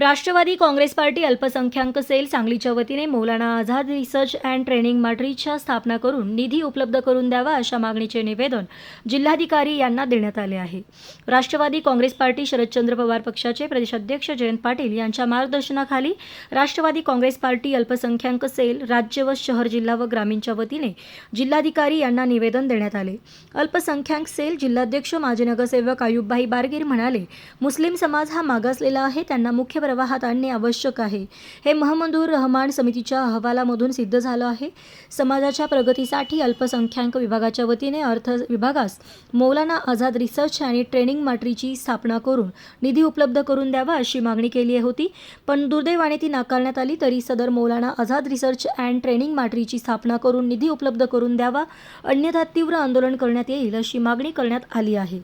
Rashtrawadi Congress party अल्पसंख्याक cell सांगलीच्या वतीने Maulana Azad research and training मॅट्रिजच्या स्थापना करून निधी उपलब्ध करून द्यावा अशा मागणीचे निवेदन जिल्हाधिकारी यांना देण्यात आले आहे. राष्ट्रवादी काँग्रेस पार्टी शरदचंद्र पवार पक्षाचे प्रदेशाध्यक्ष जयंत पाटील यांच्या मार्गदर्शनाखाली राष्ट्रवादी काँग्रेस पार्टी अल्पसंख्याक सेल राज्य व शहर जिल्हा व ग्रामीणच्या वतीने जिल्हाधिकारी यांना निवेदन देण्यात आले. अल्पसंख्याक सेल जिल्हाध्यक्ष माजी नगरसेवक आयुबभाई बारगीर म्हणाले मुस्लिम समाज हा मागासलेला आहे त्यांना मुख्य प्रवाहात आणणे आवश्यक आहे. हे महमदूर रहमान समितीच्या अहवालामधून सिद्ध झालं आहे. समाजाच्या प्रगतीसाठी अल्पसंख्याक विभागाच्या वतीने अर्थ विभागास मौलाना आझाद रिसर्च आणि ट्रेनिंग मॅट्रीची स्थापना करून निधी उपलब्ध करून द्यावा अशी मागणी केली होती. पण दुर्दैवाने ती नाकारण्यात आली तरी सदर Maulana Azad research and training मॅट्रीची स्थापना करून निधी उपलब्ध करून द्यावा अन्यथा तीव्र आंदोलन करण्यात येईल अशी मागणी करण्यात आली आहे.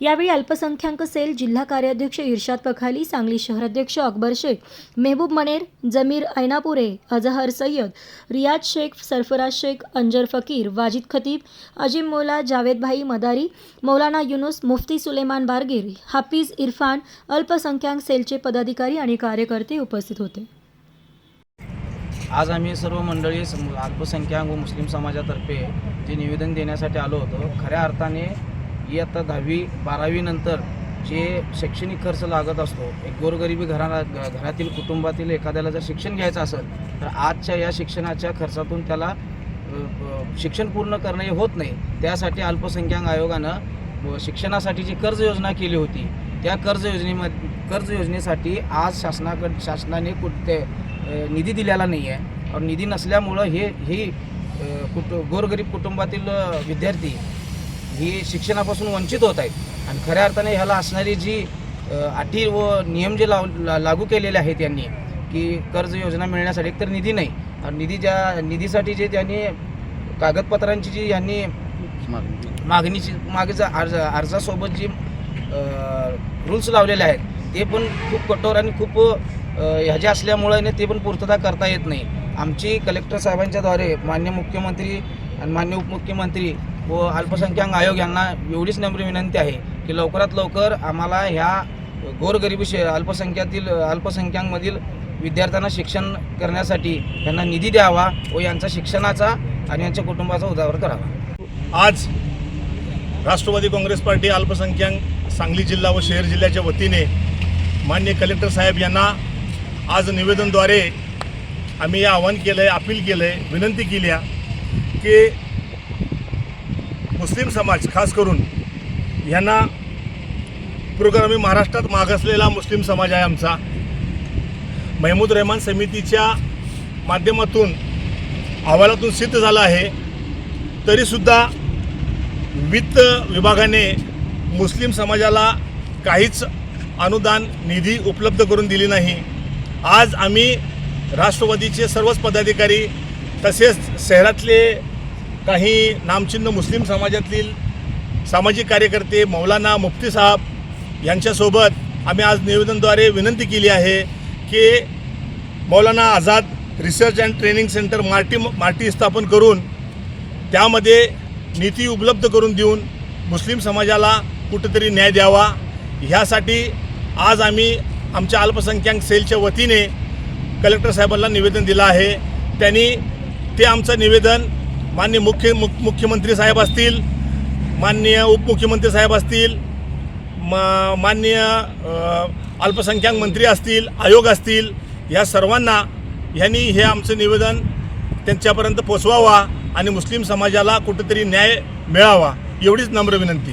यावेळी अल्पसंख्याक सेल जिल्हा कार्याध्यक्ष इर्शाद पखाली सांगली शहराध्यक्ष अकबर शेख मेहबूब मनेर जमीर ऐनापुरे अजहर सय्यद रियाज शेख सरफराज शेख अंजर फकीर वाजिद खतीब अजिम मौला जावेद भाई मदारी मौलाना युनुस मुफ्ती सुलेमान बारगीर हाफिज इरफान अल्पसंख्याक सेलचे पदाधिकारी आणि कार्यकर्ते उपस्थित होते. आज आम्ही सर्व मंडळी अल्पसंख्याक व मुस्लिम समाजातर्फे जे निवेदन देण्यासाठी आलो होतो खऱ्या अर्थाने इयत्ता दहावी बारावीनंतर जे शैक्षणिक खर्च लागत असतो एक गोरगरिबी घरा घरातील कुटुंबातील एखाद्याला जर शिक्षण घ्यायचं असेल तर आजच्या या शिक्षणाच्या खर्चातून त्याला शिक्षण पूर्ण करणं हे होत नाही. त्यासाठी अल्पसंख्याक आयोगानं व शिक्षणासाठी जी कर्ज योजना केली होती त्या कर्ज योजनेमध्ये कर्ज योजनेसाठी आज शासनाकड शासनाने कुठे निधी दिलेला नाही आहे और निधी नसल्यामुळं हे ही कुट गोरगरीब कुटुंबातील विद्यार्थी ही शिक्षणापासून वंचित होत आहेत. आणि खऱ्या अर्थाने ह्याला असणारी जी अटी व नियम जे लाव ला- लागू केलेले आहेत त्यांनी की कर्ज योजना मिळण्यासाठी एकतर निधी नाही. आणि निधी ज्या निधीसाठी जे त्यांनी कागदपत्रांची जी यांनी मागणीची मागेचा अर्ज अर्जासोबत जी रूल्स लावलेले आहेत ते पण खूप कठोर आणि खूप अ, ह्याचे ते पण पूर्तता करता येत नाही. आमची कलेक्टर साहेबांच्याद्वारे मान्य मुख्यमंत्री आणि मान्य उपमुख्यमंत्री व अल्पसंख्याक आयोग यांना एवढीच नम्र विनंती आहे की लवकरात लवकर आम्हाला ह्या गोरगरिबी शे अल्पसंख्यातील अल्पसंख्याकमधील विद्यार्थ्यांना शिक्षण करण्यासाठी त्यांना निधी द्यावा व यांचा शिक्षणाचा आणि यांच्या कुटुंबाचा उदावर करावा. आज राष्ट्रवादी काँग्रेस पार्टी अल्पसंख्याक सांगली जिल्हा व शहर जिल्ह्याच्या वतीने मान्य कलेक्टर साहेब यांना आज निवेदनद्वारे आम्ही हे आवाहन केलं आहे अपील केलं आहे विनंती केली आहे की मुस्लिम समाज खास करून यांना पुरोगामी महाराष्ट्रात मागासलेला मुस्लिम समाज आहे आमचा. महमूद रहमान समितीच्या माध्यमातून अहवालातून सिद्ध झालं आहे तरीसुद्धा वित्त विभागाने मुस्लिम समाजाला काहीच अनुदान निधी उपलब्ध करून दिली नाही. आज आम्ही राष्ट्रवादीचे सर्वच पदाधिकारी तसेच शहरातले काही नामचिन्ह मुस्लिम समाजातील सामाजिक कार्यकर्ते मौलाना मुफ्ती साहब यांच्यासोबत आम्ही आज निवेदनद्वारे विनंती केली आहे की Maulana Azad research and training centre Marty Marty स्थापन करून त्यामध्ये नीती उपलब्ध करून देऊन मुस्लिम समाजाला कुठंतरी न्याय द्यावा. ह्यासाठी आज आम्ही आमच्या अल्पसंख्याक सेलच्या वतीने कलेक्टर साहेबांना निवेदन दिलं आहे. त्यांनी ते आमचं निवेदन मान्य मुख्य मुख मुख्यमंत्री साहेब असतील माननीय उपमुख्यमंत्री साहेब असतील म माननीय अल्पसंख्याक मंत्री असतील आयोग असतील या सर्वांना यांनी हे आमचं निवेदन त्यांच्यापर्यंत पोचवावा आणि मुस्लिम समाजाला कुठंतरी न्याय मिळावा एवढीच नम्र विनंती.